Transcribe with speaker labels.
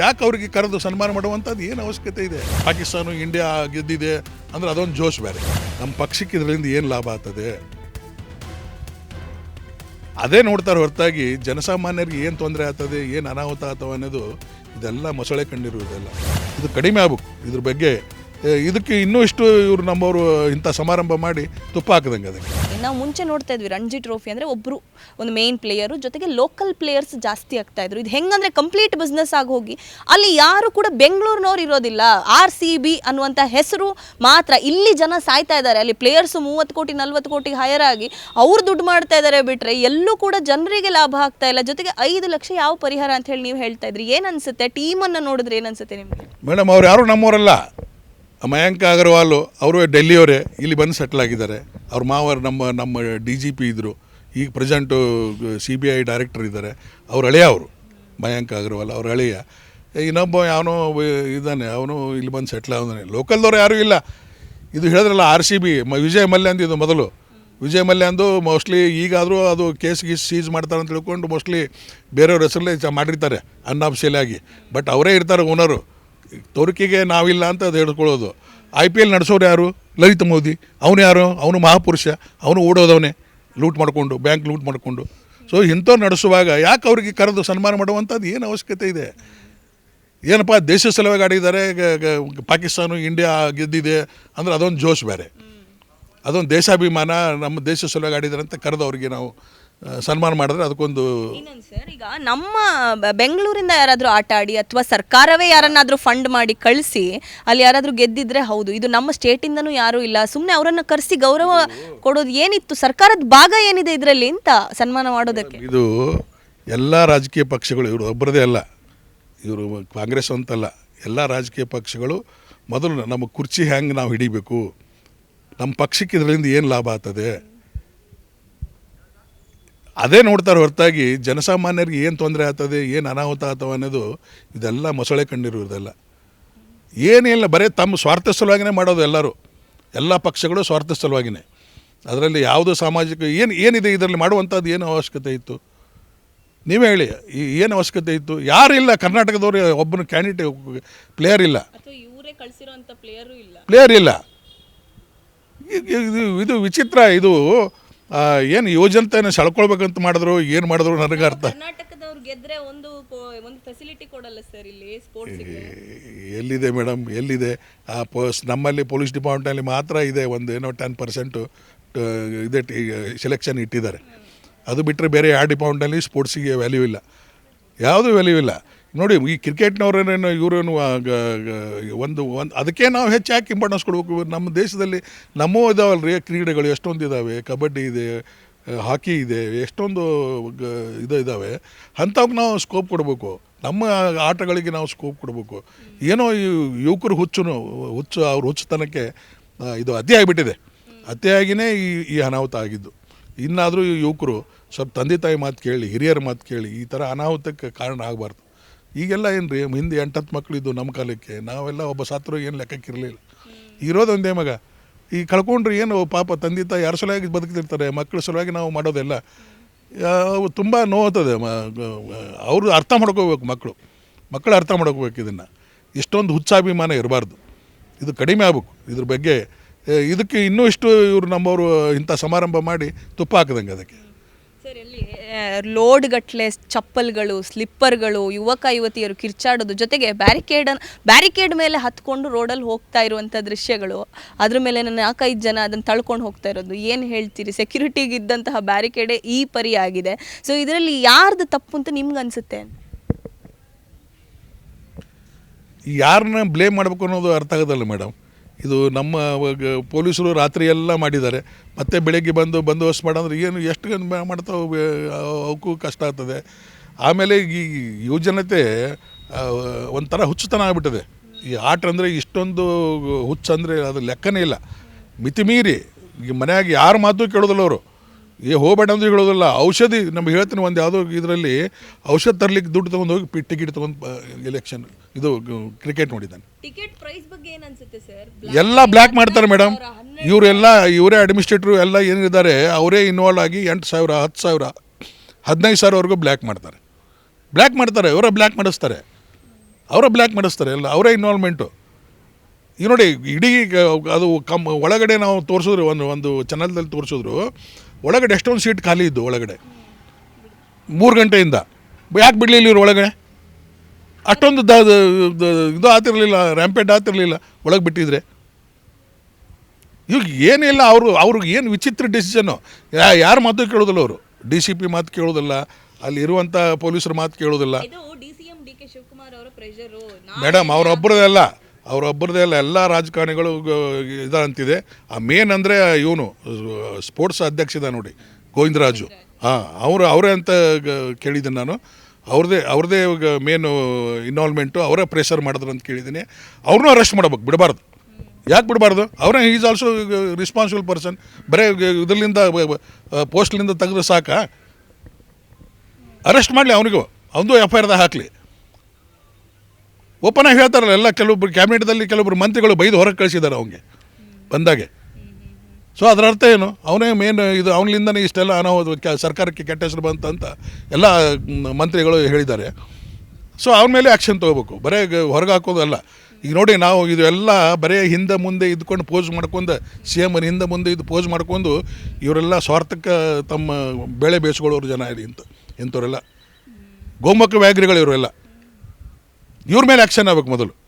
Speaker 1: ಯಾಕೆ ಅವ್ರಿಗೆ ಕರೆದು ಸನ್ಮಾನ ಮಾಡುವಂಥದ್ದು ಏನು ಅವಶ್ಯಕತೆ ಇದೆ? ಪಾಕಿಸ್ತಾನ, ಇಂಡಿಯಾ ಗೆದ್ದಿದೆ ಅಂದ್ರೆ ಅದೊಂದು ಜೋಶ್ ಬೇರೆ. ನಮ್ಮ ಪಕ್ಷಕ್ಕೆ ಇದರಿಂದ ಏನು ಲಾಭ ಆಗ್ತದೆ? ಅದೇ ನೋಡ್ತಾರೆ ಹೊರತಾಗಿ ಜನಸಾಮಾನ್ಯರಿಗೆ ಏನು ತೊಂದರೆ ಆಗ್ತದೆ, ಏನು ಅನಾಹುತ ಆಗ್ತವೆ ಅನ್ನೋದು ಇದೆಲ್ಲ ಮೊಸಳೆ ಕಂಡಿರುವುದೆಲ್ಲ. ಇದು ಕಡಿಮೆ ಆಗ್ಬೇಕು. ಇದ್ರ ಬಗ್ಗೆ ಇದಕ್ಕೆ ಇನ್ನೂ ಇಷ್ಟು ಇವರು ನಮ್ಮವರು ಇಂಥ ಸಮಾರಂಭ ಮಾಡಿ ತುಪ್ಪ ಹಾಕಿದಂಗೆ ಅದಕ್ಕೆ.
Speaker 2: ನಾವು ಮುಂಚೆ ನೋಡ್ತಾ ಇದ್ವಿ ರಣಜಿ ಟ್ರೋಫಿ ಅಂದರೆ ಒಬ್ಬರು ಒಂದು ಮೇನ್ ಪ್ಲೇಯರು ಜೊತೆಗೆ ಲೋಕಲ್ ಪ್ಲೇಯರ್ಸ್ ಜಾಸ್ತಿ ಆಗ್ತಾಯಿದ್ರು ಇದು ಹೆಂಗಂದ್ರೆ ಕಂಪ್ಲೀಟ್ ಬಿಸ್ನೆಸ್ ಆಗಿ ಹೋಗಿ, ಅಲ್ಲಿ ಯಾರು ಕೂಡ ಬೆಂಗಳೂರಿನವ್ರು ಇರೋದಿಲ್ಲ. ಆರ್ ಸಿ ಬಿ ಅನ್ನುವಂಥ ಹೆಸರು ಮಾತ್ರ ಇಲ್ಲಿ ಜನ ಸಾಯ್ತಾ ಇದ್ದಾರೆ. ಅಲ್ಲಿ ಪ್ಲೇಯರ್ಸು ಮೂವತ್ತು ಕೋಟಿ, ನಲ್ವತ್ತು ಕೋಟಿ ಹೈಯರ್ ಆಗಿ ಅವ್ರು ದುಡ್ಡು ಮಾಡ್ತಾ ಇದ್ದಾರೆ ಬಿಟ್ರೆ ಎಲ್ಲೂ ಕೂಡ ಜನರಿಗೆ ಲಾಭ ಆಗ್ತಾ ಇಲ್ಲ. ಜೊತೆಗೆ ಐದು ಲಕ್ಷ ಯಾವ ಪರಿಹಾರ ಅಂತ ಹೇಳಿ ನೀವು ಹೇಳ್ತಾ ಇದ್ರಿ. ಏನು ಅನ್ಸುತ್ತೆ? ಟೀಮನ್ನು ನೋಡಿದ್ರೆ ಏನನ್ಸುತ್ತೆ ನಿಮಗೆ?
Speaker 1: ಮೇಡಮ್, ಅವ್ರು ಯಾರು ನಮ್ಮವರಲ್ಲ ಮಯಾಂಕ್ ಅಗರ್ವಾಲ್ ಅವರು ಡೆಲ್ಲಿಯವರೇ, ಇಲ್ಲಿ ಬಂದು ಸೆಟ್ಲ್ ಆಗಿದ್ದಾರೆ. ಅವ್ರ ಮಾವರು ನಮ್ಮ ನಮ್ಮ ಡಿ ಜಿ ಪಿ ಇದ್ದರು ಈಗ present C B I director ಇದ್ದಾರೆ. ಅವ್ರ ಹಳೆಯ ಅವರು, ಮಯಾಂಕ ಅಗರ್ವಾಲ್, ಅವ್ರ ಹಳೆಯ. ಇನ್ನೊಬ್ಬ ಯಾವನೋ ಇದ್ದಾನೆ, ಅವನು ಇಲ್ಲಿ ಬಂದು ಸೆಟ್ಲ್ ಆದಾನೆ ಲೋಕಲ್ದವ್ರು ಯಾರೂ ಇಲ್ಲ. ಇದು ಹೇಳಿದ್ರಲ್ಲ ಆರ್ ಸಿ ಬಿ ಮ, ವಿಜಯ್ ಮಲ್ಯ ಇದು ಮೊದಲು. ವಿಜಯ್ ಮಲ್ಯ ಅಂದು ಮೋಸ್ಟ್ಲಿ ಈಗಾದರೂ ಅದು ಕೇಸ್ ಗೀಸ್ ಸೀಸ್ ಮಾಡ್ತಾರೆ ಅಂತ ತಿಳ್ಕೊಂಡು ಮೋಸ್ಟ್ಲಿ ಬೇರೆಯವ್ರ ಹೆಸರಲ್ಲೇ ಮಾಡಿರ್ತಾರೆ ಅನ್ನಾಫಿಷಿಯಲಾಗಿ ಬಟ್ ಅವರೇ ಇರ್ತಾರೆ ಓನರು ತೋರಿಕೆಗೆ ನಾವಿಲ್ಲ ಅಂತ ಅದು ಹೇಳ್ಕೊಳ್ಳೋದು. ಐ ಪಿ ಎಲ್ ನಡೆಸೋರು ಯಾರು? ಲಲಿತ್ ಮೋದಿ. ಅವನು ಯಾರು? ಅವನು ಮಹಾಪುರುಷ. ಅವನು ಓಡೋದವನೇ. ಲೂಟ್ ಮಾಡಿಕೊಂಡು, ಬ್ಯಾಂಕ್ ಲೂಟ್ ಮಾಡಿಕೊಂಡು. ಸೊ ಇಂಥವ್ರು ನಡೆಸುವಾಗ ಯಾಕೆ ಅವ್ರಿಗೆ ಕರೆದು ಸನ್ಮಾನ ಮಾಡುವಂಥದ್ದು ಏನು ಅವಶ್ಯಕತೆ ಇದೆ? ಏನಪ್ಪ, ದೇಶ ಸಲುವಾಗಿ ಆಡಿದ್ದಾರೆ ಪಾಕಿಸ್ತಾನ, ಇಂಡಿಯಾ ಗೆದ್ದಿದೆ ಅಂದ್ರೆ ಅದೊಂದು ಜೋಶ್ ಬೇರೆ. ಅದೊಂದು ದೇಶಾಭಿಮಾನ, ನಮ್ಮ ದೇಶ ಸಲುವಾಗಿ ಆಡಿದ್ದಾರೆ ಅಂತ ಕರೆದು ಅವ್ರಿಗೆ ನಾವು ಸನ್ಮಾನ ಮಾಡಿದ್ರೆ ಅದಕ್ಕೊಂದು
Speaker 2: ಇನ್ನೊಂದು ಸರ್ ಈಗ ನಮ್ಮ ಬ- ಬೆಂಗಳೂರಿಂದ ಯಾರಾದರೂ ಆಟ ಆಡಿ ಅಥವಾ ಸರ್ಕಾರವೇ ಯಾರನ್ನಾದರೂ ಫಂಡ್ ಮಾಡಿ ಕಳಿಸಿ ಅಲ್ಲಿ ಯಾರಾದರೂ ಗೆದ್ದಿದ್ರೆ ಹೌದು. ಇದು ನಮ್ಮ ಸ್ಟೇಟಿಂದನೂ ಯಾರೂ ಇಲ್ಲ. ಸುಮ್ಮನೆ ಅವರನ್ನು ಕರೆಸಿ ಗೌರವ ಕೊಡೋದು ಏನಿತ್ತು? ಸರ್ಕಾರದ ಭಾಗ ಏನಿದೆ ಇದರಲ್ಲಿ ಅಂತ ಸನ್ಮಾನ ಮಾಡೋದಕ್ಕೆ?
Speaker 1: ಇದು ಎಲ್ಲ ರಾಜಕೀಯ ಪಕ್ಷಗಳು ಇವರು ಒಬ್ಬರದೇ ಅಲ್ಲ. ಇವರು ಕಾಂಗ್ರೆಸ್ ಅಂತಲ್ಲ. ಎಲ್ಲ ರಾಜಕೀಯ ಪಕ್ಷಗಳು ಮೊದಲು ನಮ್ಮ ಕುರ್ಚಿ ಹ್ಯಾಂಗೆ ನಾವು ಹಿಡಿಬೇಕು? ನಮ್ಮ ಪಕ್ಷಕ್ಕೆ ಇದರಿಂದ ಏನು ಲಾಭ ಆಗ್ತದೆ? ಅದೇ ನೋಡ್ತಾರೆ ಹೊರತಾಗಿ ಜನಸಾಮಾನ್ಯರಿಗೆ ಏನು ತೊಂದರೆ ಆಗ್ತದೆ ಏನು ಅನಾಹುತ ಆಗ್ತವೆ ಅನ್ನೋದು ಇದೆಲ್ಲ ಮೊಸಳೆ ಕಂಡಿರುವುದೆಲ್ಲ ಏನಿಲ್ಲ ಬರೀ ತಮ್ಮ ಸ್ವಾರ್ಥ ಸಲುವಾಗಿನೇ ಮಾಡೋದು ಎಲ್ಲರೂ. ಎಲ್ಲ ಪಕ್ಷಗಳು ಸ್ವಾರ್ಥ ಸಲುವಾಗಿನೇ. ಅದರಲ್ಲಿ ಯಾವುದು ಸಾಮಾಜಿಕ ಏನು ಏನಿದೆ ಇದರಲ್ಲಿ ಮಾಡುವಂಥದ್ದು ಏನು ಅವಶ್ಯಕತೆ ಇತ್ತು? ನೀವೇ ಹೇಳಿ ಈ ಏನು ಅವಶ್ಯಕತೆ ಇತ್ತು? ಯಾರಿಲ್ಲ ಇಲ್ಲ ಕರ್ನಾಟಕದವ್ರು ಒಬ್ಬನ ಕ್ಯಾಂಡಿಡೇಟ್ ಪ್ಲೇಯರ್ ಇಲ್ಲ.
Speaker 2: ಪ್ಲೇಯರು ಇಲ್ಲ.
Speaker 1: ಇದು ವಿಚಿತ್ರ ಇದು ಏನು ಯೋಜನೆ ಸೆಳ್ಕೊಳ್ಬೇಕಂತ ಮಾಡಿದ್ರು ಏನು ಮಾಡಿದ್ರು ನನಗೆ ಅರ್ಥ.
Speaker 2: ಕರ್ನಾಟಕದವ್ರು ಗೆದ್ರೆ ಒಂದು ಒಂದು ಫೆಸಿಲಿಟಿ ಕೊಡಲ್ಲ ಸರ್ ಇಲ್ಲಿ ಸ್ಪೋರ್ಟ್ಸ್
Speaker 1: ಎಲ್ಲಿದೆ ಮೇಡಮ್ ಎಲ್ಲಿದೆ? ಆ ಪೋಸ್ ನಮ್ಮಲ್ಲಿ ಪೊಲೀಸ್ ಡಿಪಾರ್ಟ್ಮೆಂಟಲ್ಲಿ ಮಾತ್ರ ಇದೆ ಒಂದು ಏನೋ ಟೆನ್ ಪರ್ಸೆಂಟು ಇದೇ ಸೆಲೆಕ್ಷನ್ ಇಟ್ಟಿದ್ದಾರೆ. ಅದು ಬಿಟ್ಟರೆ ಬೇರೆ ಯಾವ ಡಿಪಾರ್ಟ್ಮೆಂಟಲ್ಲಿ ಸ್ಪೋರ್ಟ್ಸಿಗೆ ವ್ಯಾಲ್ಯೂ ಇಲ್ಲ. ಯಾವುದೂ ವ್ಯಾಲ್ಯೂ ಇಲ್ಲ. ನೋಡಿ, ಈ ಕ್ರಿಕೆಟ್ನವ್ರೇನೇನು ಇವರೇನು ಒಂದು ಒಂದು, ಅದಕ್ಕೆ ನಾವು ಹೆಚ್ಚು ಯಾಕೆ ಇಂಪಾರ್ಟೆನ್ಸ್ ಕೊಡಬೇಕು? ನಮ್ಮ ದೇಶದಲ್ಲಿ ನಮ್ಮೂ ಇದಾವಲ್ಲ ಕ್ರೀಡೆಗಳು ಎಷ್ಟೊಂದು ಇದ್ದಾವೆ ಕಬಡ್ಡಿ ಇದೆ ಹಾಕಿ ಇದೆ, ಎಷ್ಟೊಂದು ಇದು ಇದ್ದಾವೆ ಅಂಥವ್ಗೆ ನಾವು ಸ್ಕೋಪ್ ಕೊಡಬೇಕು. ನಮ್ಮ ಆಟಗಳಿಗೆ ನಾವು ಸ್ಕೋಪ್ ಕೊಡಬೇಕು. ಏನೋ ಈ ಯುವಕರು ಹುಚ್ಚು ಹುಚ್ಚು, ಅವ್ರ ಹುಚ್ಚುತನಕ್ಕೆ ಇದು ಅತಿ ಆಗಿಬಿಟ್ಟಿದೆ. ಅತಿಯಾಗಿಯೇ ಈ ಈ ಅನಾಹುತ ಆಗಿದ್ದು. ಇನ್ನಾದರೂ ಈ ಯುವಕರು, ಸ್ವಲ್ಪ ತಂದೆ ತಾಯಿ ಮಾತು ಕೇಳಿ, ಹಿರಿಯರ ಮಾತು ಕೇಳಿ, ಈ ಥರ ಅನಾಹುತಕ್ಕೆ ಕಾರಣ ಆಗಬಾರ್ದು. ಈಗೆಲ್ಲ ಏನು ರೀ ಹಿಂದೆ ಎಂಟತ್ತು ಮಕ್ಕಳಿದ್ದು ನಮ್ಮ ಕಾಲಕ್ಕೆ, ನಾವೆಲ್ಲ ಒಬ್ಬ ಸಾತ್ರ ಏನು ಲೆಕ್ಕಕ್ಕಿರಲಿಲ್ಲ. ಇರೋದೊಂದೇ ಮಗ. ಈ ಕಳ್ಕೊಂಡ್ರೆ ಏನು, ಪಾಪ ತಂದೆ ತಾಯಿ ಯಾರ ಸಲುವಾಗಿ ಬದುಕ್ತಿರ್ತಾರೆ ಮಕ್ಕಳ ಸಲುವಾಗಿ ನಾವು ಮಾಡೋದೆಲ್ಲ. ಅವು ತುಂಬ ನೋವುತ್ತದೆ ಅವರು ಅರ್ಥ ಮಾಡ್ಕೋಬೇಕು ಮಕ್ಕಳು ಮಕ್ಕಳು ಅರ್ಥ ಮಾಡ್ಕೋಬೇಕು ಇದನ್ನು. ಇಷ್ಟೊಂದು ಹುಚ್ಚಾಭಿಮಾನ ಇರಬಾರ್ದು. ಇದು ಕಡಿಮೆ ಆಗ್ಬೇಕು. ಇದ್ರ ಬಗ್ಗೆ ಇದಕ್ಕೆ ಇನ್ನೂ ಇಷ್ಟು ಇವರು ನಮ್ಮವರು ಇಂಥ ಸಮಾರಂಭ ಮಾಡಿ ತುಪ್ಪ ಹಾಕ್ದಂಗೆ ಅದಕ್ಕೆ.
Speaker 2: ಸರ್, ಎಲ್ಲಿ ಲೋಡ್ ಗಟ್ಟಲೆ ಚಪ್ಪಲ್ಗಳು, ಸ್ಲಿಪ್ಪರ್ಗಳು, ಯುವಕ, ಯುವತಿಯರು ಕಿರ್ಚಾಡೋದು ಜೊತೆಗೆ ಬ್ಯಾರಿಕೇಡ್ ಬ್ಯಾರಿಕೇಡ್ ಮೇಲೆ ಹತ್ಕೊಂಡು ರೋಡಲ್ಲಿ ಹೋಗ್ತಾ ಇರುವಂಥ ದೃಶ್ಯಗಳು, ಅದ್ರ ಮೇಲೆ ನಾಲ್ಕೈದು ಜನ ಅದನ್ನು ತಳ್ಕೊಂಡು ಹೋಗ್ತಾ ಇರೋದು. ಏನು ಹೇಳ್ತೀರಿ? ಸೆಕ್ಯೂರಿಟಿಗೆ ಇದ್ದಂತಹ ಬ್ಯಾರಿಕೇಡೇ ಈ ಪರಿ ಆಗಿದೆ. ಸೊ ಇದರಲ್ಲಿ ಯಾರ್ದು ತಪ್ಪು ಅಂತ ನಿಮ್ಗೆ ಅನಿಸುತ್ತೆ?
Speaker 1: ಯಾರನ್ನ ಬ್ಲೇಮ್ ಮಾಡಬೇಕು ಅನ್ನೋದು ಅರ್ಥ ಆಗೋದಲ್ಲ ಮೇಡಮ್. ಇದು ನಮ್ಮ ಪೊಲೀಸರು ರಾತ್ರಿ ಎಲ್ಲ ಮಾಡಿದ್ದಾರೆ. ಮತ್ತೆ ಬೆಳಗ್ಗೆ ಬಂದು ಬಂದೋಬಸ್ತ್ ಮಾಡಂದ್ರೆ ಏನು, ಎಷ್ಟು ಮಾಡ್ತಾವೆ ಅವಕ್ಕೂ ಕಷ್ಟ ಆಗ್ತದೆ. ಆಮೇಲೆ ಈ ಯುವಜನತೆ ಒಂಥರ ಹುಚ್ಚುತನ ಆಗ್ಬಿಟ್ಟಿದೆ. ಈ ಆಟ ಅಂದರೆ ಇಷ್ಟೊಂದು ಹುಚ್ಚು ಅಂದರೆ ಅದು ಲೆಕ್ಕನೇ ಇಲ್ಲ. ಮಿತಿಮೀರಿ ಈ ಮನ್ಯಾಗ ಯಾರ ಮಾತು ಕೇಳೋದಿಲ್ಲ ಅವರು. ಏ ಹೋಗಬೇಡ ಅಂದ್ರೆ ಹೇಳೋದಿಲ್ಲ. ಔಷಧಿ ನಮ್ಗೆ ಹೇಳ್ತೀನಿ ಒಂದು ಯಾವುದೋ ಇದರಲ್ಲಿ ಔಷಧ ತರ್ಲಿಕ್ಕೆ ದುಡ್ಡು ತೊಗೊಂಡು ಹೋಗಿ ಟಿಕೆಟ್ ತೊಗೊಂಡು ಎಲೆಕ್ಷನ್ ಇದು ಕ್ರಿಕೆಟ್ ನೋಡಿದ್ದಾನೆ.
Speaker 2: ಟಿಕೆಟ್ ಪ್ರೈಸ್ ಬಗ್ಗೆ ಏನು ಅನ್ಸುತ್ತೆ ಸರ್
Speaker 1: ಎಲ್ಲ ಬ್ಲ್ಯಾಕ್ ಮಾಡ್ತಾರೆ ಮೇಡಮ್ ಇವರೆಲ್ಲ ಇವರೇ ಅಡ್ಮಿನಿಸ್ಟ್ರೇಟ್ರು ಎಲ್ಲ ಏನಿದ್ದಾರೆ ಅವರೇ ಇನ್ವಾಲ್ವ್ ಆಗಿ ಎಂಟು ಸಾವಿರ ಹತ್ತು ಸಾವಿರ ಹದಿನೈದು ಸಾವಿರವರೆಗೂ ಬ್ಲ್ಯಾಕ್ ಮಾಡ್ತಾರೆ. ಬ್ಲ್ಯಾಕ್ ಮಾಡ್ತಾರೆ ಇವರೇ ಬ್ಲ್ಯಾಕ್ ಮಾಡಿಸ್ತಾರೆ. ಅವರ ಬ್ಲ್ಯಾಕ್ ಮಾಡಿಸ್ತಾರೆ ಎಲ್ಲ ಅವರೇ ಇನ್ವಾಲ್ವ್ಮೆಂಟು ಈಗ ನೋಡಿ ಇಡೀ ಅದು ಕಮ್ ಒಳಗಡೆ ನಾವು ತೋರಿಸಿದ್ರು ಒಂದು ಒಂದು ಚಾನಲ್ದಲ್ಲಿ ತೋರಿಸಿದ್ರು ಒಳಗಡೆ ಎಷ್ಟೊಂದು ಸೀಟ್ ಖಾಲಿ ಇದ್ದು ಒಳಗಡೆ? ಮೂರು ಗಂಟೆಯಿಂದ. ಯಾಕೆ ಬಿಡಲಿಲ್ಲ ಇವರು ಒಳಗಡೆ? ಅಷ್ಟೊಂದು ದ ಇದು ಆತಿರಲಿಲ್ಲ ರ್ಯಾಂಪೆಡ್ ಆತಿರಲಿಲ್ಲ ಒಳಗೆ ಬಿಟ್ಟಿದ್ರೆ. ಇವಾಗ ಏನಿಲ್ಲ ಅವರು ಅವ್ರಿಗೆ ಏನು ವಿಚಿತ್ರ ಡಿಸಿಷನ್ನು ಯಾರ ಮಾತು ಕೇಳೋದಿಲ್ಲ ಅವರು? ಡಿ ಸಿ ಪಿ ಮಾತು ಕೇಳೋದಿಲ್ಲ ಅಲ್ಲಿರುವಂಥ ಪೊಲೀಸರ ಮಾತು ಕೇಳೋದಿಲ್ಲ. ಮೇಡಮ್ ಅವರೊಬ್ಬರದೇ ಅಲ್ಲ ಅವರೊಬ್ಬರದೇ ಅಲ್ಲ ಎಲ್ಲ ರಾಜಕಾರಣಿಗಳು ಇದಂತಿದೆ. ಆ ಮೇನ್ ಅಂದರೆ ಇವನು ಸ್ಪೋರ್ಟ್ಸ್ ಅಧ್ಯಕ್ಷ ಇದ ನೋಡಿ, ಗೋವಿಂದರಾಜು. ಹಾಂ, ಅವರು ಅವರೇ ಅಂತ ಕೇಳಿದ್ದೀನಿ ನಾನು. ಅವ್ರದ್ದೇ ಅವ್ರದ್ದೇ ಮೇನು ಇನ್ವಾಲ್ವ್ಮೆಂಟು ಅವರೇ ಪ್ರೆಷರ್ ಮಾಡಿದ್ರು ಅಂತ ಕೇಳಿದ್ದೀನಿ. ಅವ್ರನ್ನೂ ಅರೆಸ್ಟ್ ಮಾಡ್ಬೇಕು, ಬಿಡಬಾರ್ದು. ಯಾಕೆ ಬಿಡಬಾರ್ದು? ಅವರೇ ಈಸ್ ಆಲ್ಸೋ ರಿಸ್ಪಾನ್ಸಿಬಲ್ ಪರ್ಸನ್ ಬರೀ ಇದರಿಂದ ಪೋಸ್ಟ್ಲಿಂದ ತೆಗೆದ್ರೆ ಸಾಕ? ಅರೆಸ್ಟ್ ಮಾಡಲಿ ಅವನಿಗೂ. ಅವನದು ಎಫ್ ಐ ಆರ್ದಾಗ ಹಾಕಲಿ. ಓಪನ್ ಆಗಿ ಹೇಳ್ತಾರಲ್ಲ, ಎಲ್ಲ ಕೆಲವೊಬ್ರು ಕ್ಯಾಬಿನೆಟ್ದಲ್ಲಿ ಕೆಲವೊಬ್ಬರು ಮಂತ್ರಿಗಳು ಬೈದು ಹೊರಗೆ ಕಳಿಸಿದ್ದಾರೆ ಅವನಿಗೆ. ಬಂದಾಗೆ. ಸೊ ಅದರ ಅರ್ಥ ಏನು? ಅವನೇ ಮೇನ್ ಇದು ಅವನಿಂದನೇ ಇಷ್ಟೆಲ್ಲ ಅನಾಹುತ ಸರ್ಕಾರಕ್ಕೆ ಕೆಟ್ಟ ಹೆಸರು ಬಂತ ಅಂತ ಎಲ್ಲ ಮಂತ್ರಿಗಳು ಹೇಳಿದ್ದಾರೆ. ಸೊ ಅವನ ಮೇಲೆ ಆ್ಯಕ್ಷನ್ ತೊಗೋಬೇಕು. ಬರೇ ಹೊರಗೆ ಹಾಕೋದಲ್ಲ. ಈಗ ನೋಡಿ, ನಾವು ಇದು ಎಲ್ಲ ಬರೇ ಹಿಂದೆ ಮುಂದೆ ಇದ್ಕೊಂಡು ಪೋಸ್ ಮಾಡ್ಕೊಂಡು ಸಿ ಎಂ ಹಿಂದೆ ಮುಂದೆ ಇದು ಪೋಸ್ ಮಾಡ್ಕೊಂಡು, ಇವರೆಲ್ಲ ಸ್ವಾರ್ಥಕ್ಕೆ ತಮ್ಮ ಬೆಳೆ ಬೇಯಿಸ್ಕೊಳ್ಳೋರು ಜನ ಇಂಥ ಇಂಥವರೆಲ್ಲ. ಗೋಮುಖ ವ್ಯಾಘ್ರಿಗಳು ಇವರೆಲ್ಲ. ಇವ್ರ ಮೇಲೆ ಆ್ಯಕ್ಷನ್ ಆಗ್ಬೇಕು ಮೊದಲು.